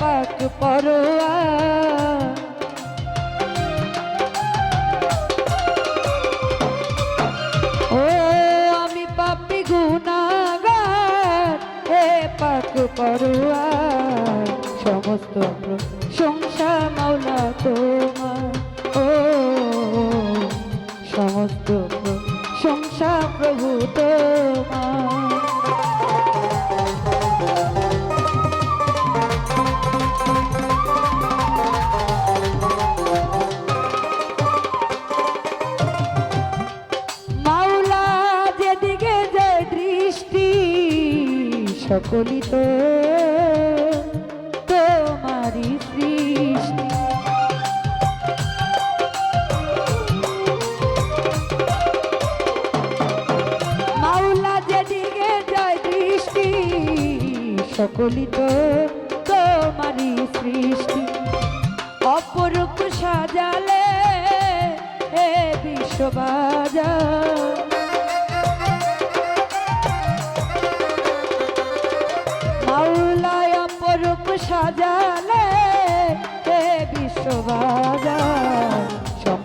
পাক পরোয়া। ও, আমি পাপি গুনাগার হে পাক পরোয়া। সমস্ত প্রশংসা মাওলা তোমার। ও, সমস্ত প্রশংসা প্রভু তোমার সকলি তো তোমারই সৃষ্টি। মাওলা যেদিকে যায় দৃষ্টি সকলি তো তোমারই সৃষ্টি। অপরূপ সাজালে হে বিশ্ববাজার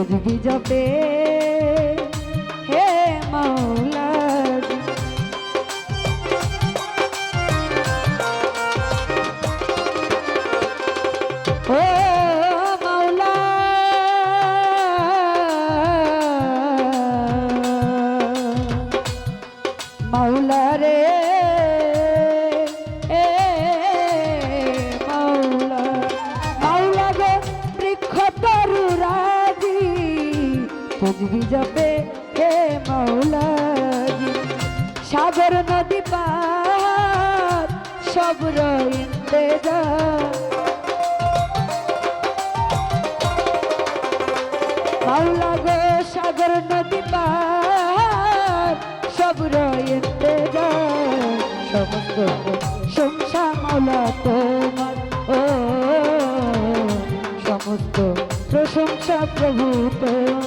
তজবি জপে। হে মাওলা ও তজবি যাবে হে মাওলা সাগর নদী পাহাড় সব রইতে যা। মাওলা গো, সাগর নদী পার, সব রয়েতে যায় সমস্ত সংসা মাওলা তোমার, ও। সমস্ত প্রশংসা প্রভু তোমার।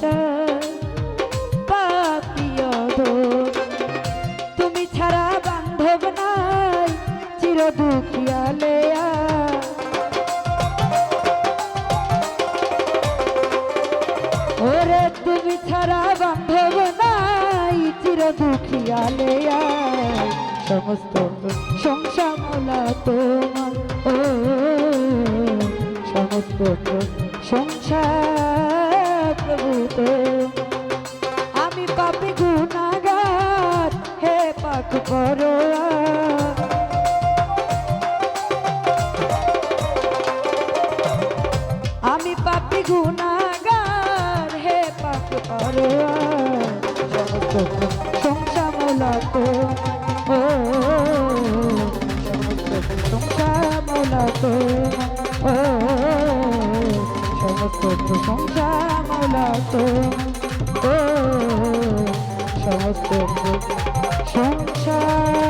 চাই তুমি ছাড়া ওরে, তুমি বান্ধব চির দুখিয়ালে সমস্ত সংসার মোলা তোমার, ও, সমস্ত সংসার পাক করো আমি পাপি গুনাগার হে পাক সমস্ত প্রশংসা তো ও প্রশংসা তো ও, সমস্ত প্রশংসা তো ও, সমস্ত প্রশংসা